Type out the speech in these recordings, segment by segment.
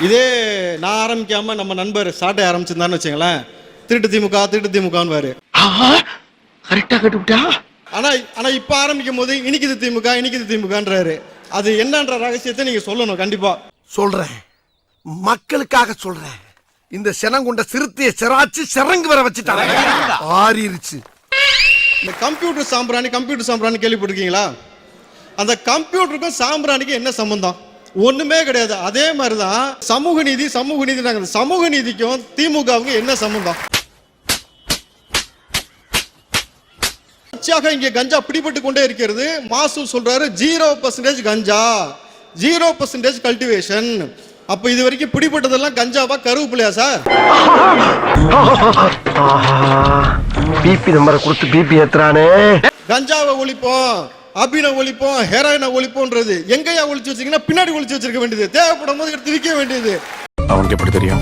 இதே நான் ஆரம்பிக்காம நம்ம நண்பர் சாட்டை ஆரம்பிச்சிருந்தான்னு வச்சுங்களேன் திருட்டு திமுக திருட்டு திமுகன்னு வாரு கரெக்டா கட்டுவிட்டா? ஆனா ஆனா இப்ப ஆரம்பிக்கும் போது இனிக்குது திமுக இனிக்குது திமுகன்றாரு. அது என்னன்ற ரகசியத்தை நீங்க சொல்லணும் கண்டிப்பா. சொல்றேன். மக்களுக்காக சொல்றேன். இந்த செனங்குண்ட சிறுத்தைய சிராச்சு சிறங்கு வர வச்சுட்டாங்க. ஆறிருச்சு. இந்த கம்ப்யூட்டர் சாம்பிராணி கம்ப்யூட்டர் சாம்பிராணி கேள்விப்பட்டிருக்கீங்களா? அந்த கம்ப்யூட்டருக்கும் சாம்பிராணிக்கும் என்ன சம்பந்தம்? ஒண்ணுமே கிடையாது. அதே மாதிரி தான் சமூக நீதி சமூக நீதி நாங்கள் சமூக நீதிக்கும் திமுகவுக்கும் என்ன சம்பந்தம்? தொடர்ச்சியாக இங்கே கஞ்சா பிடிபட்டு கொண்டே இருக்கிறது. மாசு சொல்றாரு ஜீரோ பர்சன்டேஜ் கஞ்சா. ஜீரோ பர்சன்டேஜ் கல்டிவேஷன் அப்ப இது வரைக்கும் பிடிபட்டதெல்லாம் கஞ்சாவா கருவேப்பிலையா சார்? பிபி நம்பரை கொடுத்து பிபி ஏத்துறானே. கஞ்சாவை ஒழிப்போம். அபினை ஒழிப்போம் ஹெராயினை ஒழிப்போன்றது. எங்கேயா ஒழிச்சு வச்சிருக்கீங்கன்னா பின்னாடி ஒழிச்சு வச்சிருக்க வேண்டியது. தேவைப்படும் போது எடுத்து விற்க வேண்டியது. அவனுக்கு எப்படி தெரியும்?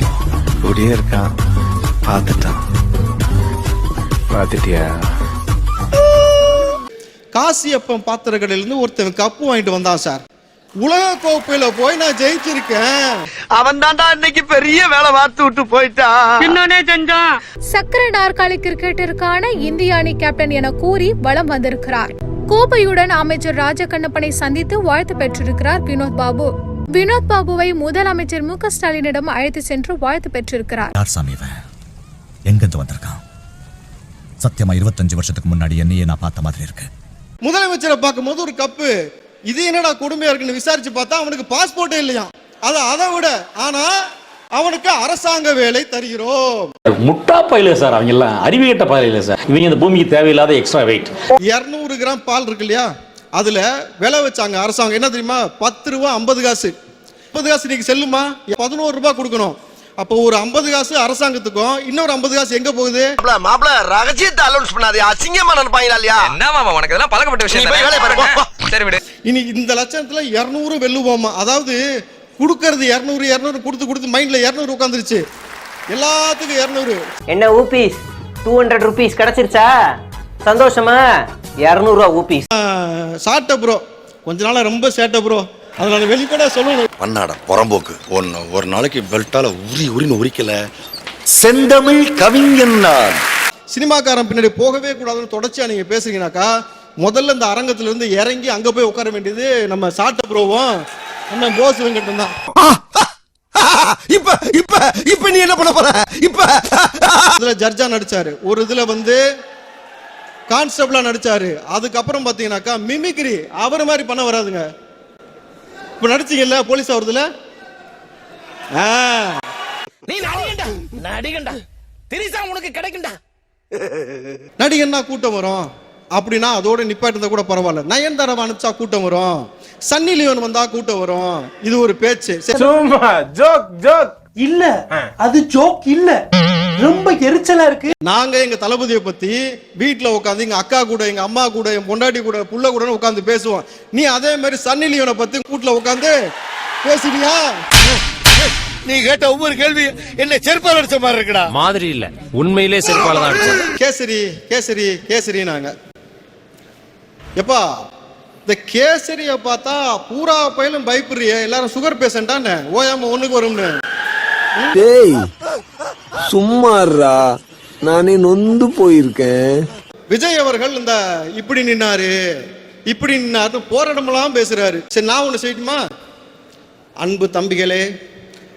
கூடயே இருக்கான். பார்த்துட்டான். பார்த்துட்டியா? காசியப்பன் பாத்திர கடையில இருந்து ஒருத்தன் கப்பு வாங்கிட்டு வந்தான் சார். உலக கோப்பையில போய் நான் ஜெயிச்சிருக்கேன். அவன் தாண்டா இன்னைக்கு பெரிய வேலை பார்த்து விட்டு போயிட்டான். சக்கர நாற்காலி கிரிக்கெட்டிற்கான இந்திய அணி கேப்டன் என கூறி வலம் வந்திருக்கிறார். கோப்பையுடன் அமைச்சர் ராஜகண்ணப்பனை சந்தித்து வாழ்த்து பெற்றிருக்கிறார் வினோத் பாபு. வினோத் பாபுவை முதலமைச்சர் மு க ஸ்டாலினிடம் அழைத்து சென்று வாழ்த்து பெற்றிருக்கிறார். எங்கிருந்து வந்திருக்கான்? சத்தியமா இருபத்தஞ்சு வருஷத்துக்கு முன்னாடி என்னையே நான் பார்த்த மாதிரி இருக்கு. முதலமைச்சரை பார்க்கும்போது ஒரு கப்பு இது என்னடா கொடுமையா இருக்குன்னு விசாரிச்சு பார்த்தா அவனுக்கு பாஸ்போர்ட்டே இல்லையா அது அதை விட ஆனா அவனுக்கு அரசாங்க வேலை தருகிறோம். முட்டா பயில சார் அவங்க எல்லாம் அறிவுகட்ட பயில சார். இவங்க இந்த பூமிக்கு தேவையில்லாத எக்ஸ்ட்ரா வெயிட் இரநூறு கிராம் பால் இருக்கு இல்லையா? அதுல விலை வச்சாங்க அரசாங்கம். என்ன தெரியுமா? பத்து ரூபா ஐம்பது காசு. ஐம்பது காசு இன்னைக்கு செல்லுமா? பதினோரு ரூபாய் கொடுக்கணும். அப்போ ஒரு ஐம்பது காசு அரசாங்கத்துக்கும் இன்னொரு ஐம்பது காசு எங்க போகுது? மாப்பிள ரகசியத்தை அலௌன்ஸ் பண்ணாதே. அசிங்கமா நினைப்பாங்களா இல்லையா? என்ன மாமா உனக்கு இதெல்லாம் பழக்கப்பட்ட விஷயம்? சரி விடு. இனி இந்த லட்சத்துல இரநூறு வெல்லுவோமா? அதாவது கொடுக்கறது இரநூறு இரநூறு கொடுத்து கொடுத்து மைண்ட்ல இரநூறு உட்காந்துருச்சு எல்லாத்துக்கும் இரநூறு. என்ன ஊபீஸ் டூ ஹண்ட்ரட் ருபீஸ் கிடைச்சிருச்சா? சந்தோஷமா? இரநூறுவா ஊபீஸ் சாட்ட ப்ரோ கொஞ்ச நாளா ரொம்ப சேட்ட ப்ரோ அதனால வெளிப்பட சொல்லணும். பண்ணாடா புறம்போக்கு. ஒன்னு ஒரு நாளைக்கு பெல்ட்டால உரி உரின்னு உரிக்கல. செந்தமிழ் கவிஞன் நான். சினிமாக்காரன் பின்னாடி போகவே கூடாதுன்னு தொடர்ச்சியா நீங்க பேசுறீங்கனாக்கா முதல்ல இந்த அரங்கத்துல இருந்து இறங்கி அங்க போய் உட்கார வேண்டியது நம்ம சாட்ட ப்ரோவும் அண்ணன் போஸ் வெங்கட்டும் தான் இப்ப இப்ப இப்ப நீ என்ன பண்ண போற? இப்ப இதுல ஜட்ஜா நடிச்சாரு. ஒரு இதுல வந்து கான்ஸ்டபிளா நடிச்சாரு. அதுக்கப்புறம் பாத்தீங்கன்னாக்கா மிமிக்ரி அவர் மாதிரி பண்ண வராதுங்க. இப்ப நடிச்சீங்கல்ல போலீஸ் ஆகுறதுல நீ நடிகண்டா? நடிகண்டா. திரிசா உனக்கு கிடைக்கும்டா நடிகன்னா கூட்டம் வரும். அப்படின்னா அதோட நிப்பாட்டிருந்தா கூட பரவாயில்ல. நயன்தாரா அனுப்பிச்சா கூட்டம் வரும். சன்னி லியோன் வந்தா கூட்டம் வரும். இது ஒரு பேச்சு. சும்மா ஜோக் ஜோக். இல்ல. அது ஜோக் இல்ல. ரொம்ப எரிச்சலா இருக்கு. நாங்க எங்க தளபதியை பத்தி வீட்ல உட்காந்து எங்க அக்கா கூட எங்க அம்மா கூட என் பொண்டாட்டி கூட புள்ள கூட உட்காந்து பேசுவோம். நீ அதே மாதிரி சன்னி லியோனை பத்தி வீட்ல உட்காந்து பேசுவியா? நீ கேட்ட ஒவ்வொரு கேள்வி என்ன செருப்பால் அடிச்ச மாதிரி இருக்குடா. மாதிரி இல்ல. உண்மையிலே செருப்பால தான் கேசரி கேசரி கேசரி நாங்க. எப்பா இந்த கேசரிய பார்த்தா பூரா பயிலும் பயப்படுறிய. எல்லாரும் சுகர் பேஷண்டான்னு ஓயாம ஒண்ணுக்கு வரும்னு. டேய் சும்மாறா நானே நொந்து போயிருக்கேன். விஜய் அவர்கள் இந்த இப்படி நின்னாரு இப்படி நின்னாரு போராட்டமெல்லாம் பேசுறாரு. சரி நான் ஒண்ணு செய்யட்டுமா? அன்பு தம்பிகளே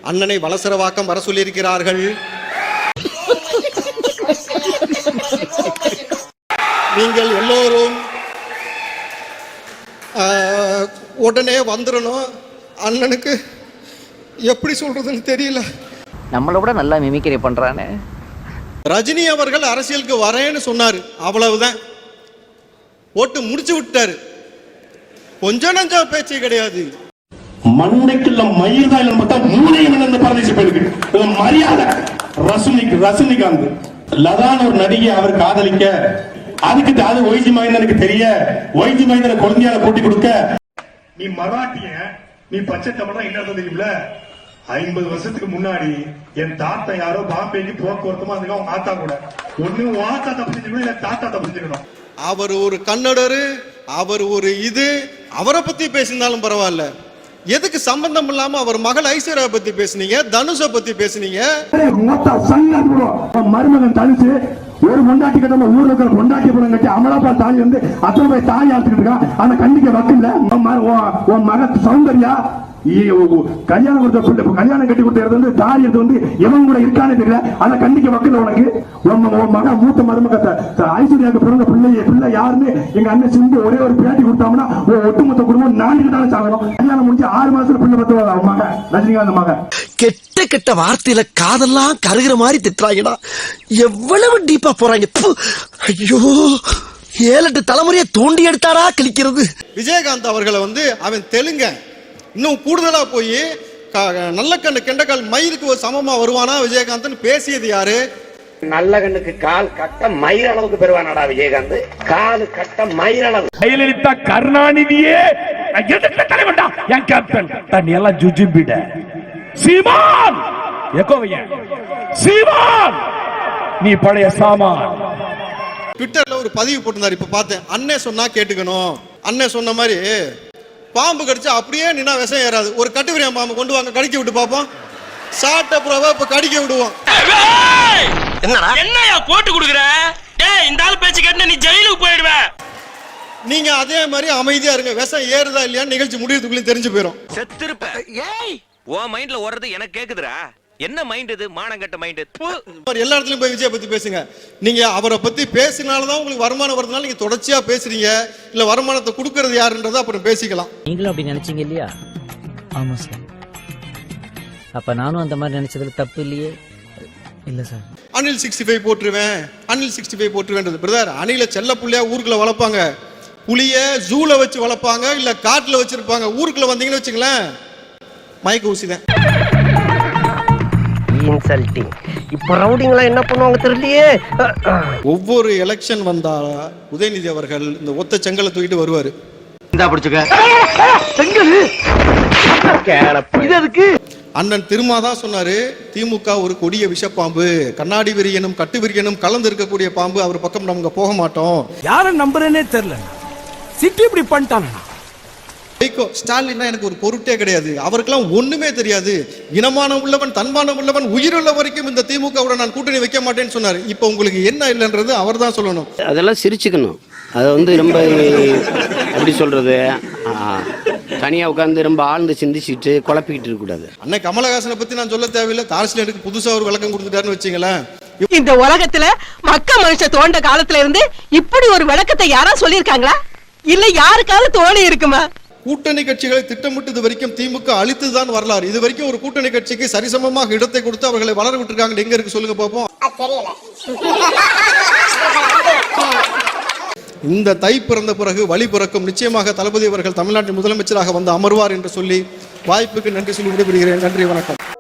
அண்ணனை வலசரவாக்கம் வர சொல்லியிருக்கிறார்கள். நீங்கள் எல்லோரும் உடனே வந்துடணும். அண்ணனுக்கு எப்படி சொல்றதுன்னு தெரியல. நம்மளை விட நல்லா மிமிக்கிரி பண்றானே. ரஜினி அவர்கள் அரசியலுக்கு வரேன்னு சொன்னாரு. அவ்வளவுதான். ஓட்டு முடிச்சு விட்டாரு. கொஞ்சம் நஞ்சம் பேச்சு கிடையாது. மண்டைக்குள்ள மயிர் தான் பார்த்தா மூளையும் இந்த பரதேசி போயிருக்கு. மரியாதை. ரசுனிக் ரசுனிகாந்த் லதான் ஒரு நடிகை அவர் காதலிக்க அதுக்கு அது ஒய்ஜி மகேந்திரனுக்கு தெரிய ஒய்ஜி மகேந்திர குழந்தையால கூட்டி கொடுக்க நீ மராட்டிய நீ பச்சை தமிழ் என்ன அர்த்தம் தெரியுமில? ஐம்பது வருஷத்துக்கு முன்னாடி என் தாத்தா யாரோ பாம்பேக்கு போக்குவரத்துமா அதுக்கு அவங்க ஆத்தா கூட. ஒண்ணு உன் ஆத்தா தப்பு செஞ்சுக்கணும் இல்ல தாத்தா தப்பு செஞ்சுக்கணும் அவர் ஒரு கன்னடரு அவர் ஒரு இது. அவரை பத்தி பேசியிருந்தாலும் பரவாயில்ல. எதுக்கு சம்பந்தம் இல்லாம அவர் மகள் ஐஸ்வர்யா பத்தி பேசுனீங்க தனுஷை பத்தி பேசுனீங்க? மருமகன் தனிச்சு ஒரு பொண்டாட்டி கட்ட ஊர்ல இருக்கிற முண்டாட்டி படம் கட்டி அமலாப்பா தாய் வந்து அத்தனை போய் தாய் ஆத்துக்கிட்டு இருக்கான் ஆனா கண்டிக்க வக்கில்ல. உன் மக சௌந்தர்யா கல்யாணம் கொடுத்த பிள்ளை கல்யாணம் கட்டி கொடுத்தது வந்து தாலி எடுத்து வந்து எவன் கூட இருக்கானே தெரியல. அதை கண்டிக்க வக்கில்ல உனக்கு. உன் ம- உன் மக மூத்த மருமக ஐஸ்வர்யாவுக்கு பிறந்த பிள்ளை பிள்ளை யாருன்னு எங்க அண்ணன் சிந்து ஒரே ஒரு பேட்டி கொடுத்தாங்கன்னா ஒட்டுமொத்த குடும்பம் நாளைக்கு தானே சாகணும். கல்யாணம் முடிஞ்சு ஆறு மாசத்துல பிள்ளை பத்து அவன் மக ரஜினிகாந்த் மக. கெட்ட கெட்ட வார்த்தையில காதெல்லாம் கருகிற மாதிரி திட்டுறாங்கடா. எவ்வளவு டீப்பா போறாங்க. ஐயோ ஏழெட்டு தலைமுறையை தோண்டி எடுத்தாரா கிழிக்கிறது. விஜயகாந்த் அவர்களை வந்து அவன் தெலுங்க இன்னும் கூடுதலா போய் நல்ல கண்ணு கெண்டக்கால் மயிருக்கு ஒரு சமமா வருவானா விஜயகாந்த்னு பேசியது யாரு? நல்ல கண்ணுக்கு கால் கட்ட மயிர் அளவுக்கு பெறுவானடா விஜயகாந்த். காலு கட்ட மயிர் அளவு. ஜெயலலிதா கருணாநிதியே எதிர்த்த தலைவன்டா என் கேப்டன் தண்ணி எல்லாம் ஜுஜிம்பிட சீமான்! எக்கோவைய. சீமான்! நீ பழைய சாமான். ட்விட்டர்ல ஒரு பதிவு போட்டிருந்தாரு இப்ப பார்த்தேன். அண்ணே சொன்னா கேட்டுக்கணும். அண்ணே சொன்ன மாதிரி பாம்பு கடிச்சா அப்படியே நின்னா விஷம் ஏறாது. ஒரு கட்டுவிரியம் பாம்பு கொண்டு வாங்க கடிக்க விட்டு பார்ப்போம். சாப்பிட்ட புறவை இப்ப கடிக்க விடுவோம். என்னடா? என்னையா போட்டு கொடுக்குற? ஏய் இந்த ஆள் பேச்சு கேட்டு நீ ஜெயிலுக்கு போயிடுவ. நீங்க அதே மாதிரி அமைதியா இருங்க. விஷம் ஏறுதா இல்லையான்னு நிகழ்ச்சி முடியறதுக்குள்ளே தெரிஞ்சு போயிடும் செத்திருப்ப. ஏய்! உன் மைண்ட்ல ஓடுறது எனக்கு கேக்குதுடா. என்ன மைண்ட் இது? மானங்கட்ட மைண்ட் எல்லா இடத்துலயும் போய் விஜய் பத்தி பேசுங்க. நீங்க அவரை பத்தி பேசினால்தான் உங்களுக்கு வருமானம் வருதுனால நீங்க தொடர்ச்சியா பேசுறீங்க. இல்ல வருமானத்தை கொடுக்கறது யாருன்றதை அப்புறம் பேசிக்கலாம். நீங்களும் அப்படி நினைச்சீங்க இல்லையா? ஆமா சார் அப்ப நானும் அந்த மாதிரி நினைச்சதுல தப்பு இல்லையே? இல்ல சார் அனில் சிக்ஸ்டி ஃபைவ் போட்டுருவேன். அனில் சிக்ஸ்டி ஃபைவ் போட்டுருவேன்றது. பிரதர் அணில செல்ல புள்ளையா ஊருக்குள்ள வளர்ப்பாங்க. புளிய ஜூல வச்சு வளர்ப்பாங்க இல்ல காட்டுல வச்சிருப்பாங்க. ஊருக்குள்ள வந்தீங்கன்னு வச்சுங்களேன் மயக்க ஊசி தான் இன்சல்ட்டிங் இப்ப ரவுடிங்களா என்ன பண்ணுவாங்க தெரியலையே? ஒவ்வொரு எலெக்ஷன் வந்தா உதயநிதி அவர்கள் இந்த ஒத்த செங்கலை தூக்கிட்டு வருவாரு. இந்தா பிடிச்சுக்க. இது எதுக்கு? அண்ணன் திருமா தான் சொன்னாரு திமுக ஒரு கொடிய விஷப்பாம்பு. கண்ணாடி விரியனும் கட்டு விரியனும் கலந்து இருக்கக்கூடிய பாம்பு. அவர் பக்கம் நமக்கு போக மாட்டோம். யார நம்புறேனே தெரியல சிட்டி இப்படி பண்ணிட்டானா வைகோ ஸ்டாலின்னா எனக்கு ஒரு பொருட்டே கிடையாது. அவருக்கெல்லாம் ஒண்ணுமே தெரியாது. இனமானம் உள்ளவன் தன்மானம் உள்ளவன் உயிருள்ள வரைக்கும் இந்த திமுகவோட நான் கூட்டணி வைக்க மாட்டேன்னு சொன்னாரு. இப்போ உங்களுக்கு என்ன இல்லைன்றது அவர் தான் சொல்லணும். அதெல்லாம் சிரிச்சுக்கணும். அதை வந்து ரொம்ப எப்படி சொல்றது? தனியா உட்காந்து ரொம்ப ஆழ்ந்து சிந்திச்சுட்டு குழப்பிக்கிட்டு இருக்கக்கூடாது. அன்னை கமலஹாசனை பத்தி நான் சொல்ல தேவையில்லை. தாரசில் எனக்கு புதுசா ஒரு விளக்கம் கொடுத்துட்டாருன்னு வச்சுங்களேன் இந்த உலகத்துல மக்க மனுஷ தோண்ட காலத்துல இருந்து இப்படி ஒரு விளக்கத்தை யாரா சொல்லிருக்காங்களா இல்ல யாருக்காவது தோணி இருக்குமா? கூட்டணி கட்சிகளை திட்டமிட்டு இது வரைக்கும் திமுக அழித்துதான் வரலாறு. இது வரைக்கும் ஒரு கூட்டணி கட்சிக்கு சரிசமமாக இடத்தை கொடுத்து அவர்களை வளர விட்டுருக்காங்க. எங்க இருக்கு சொல்லுங்க பார்ப்போம் இந்த தை பிறந்த பிறகு வழி பிறக்கும். நிச்சயமாக தளபதி அவர்கள் தமிழ்நாட்டின் முதலமைச்சராக வந்து அமர்வார் என்று சொல்லி வாய்ப்புக்கு நன்றி சொல்லி விடைபெறுகிறேன். நன்றி வணக்கம்.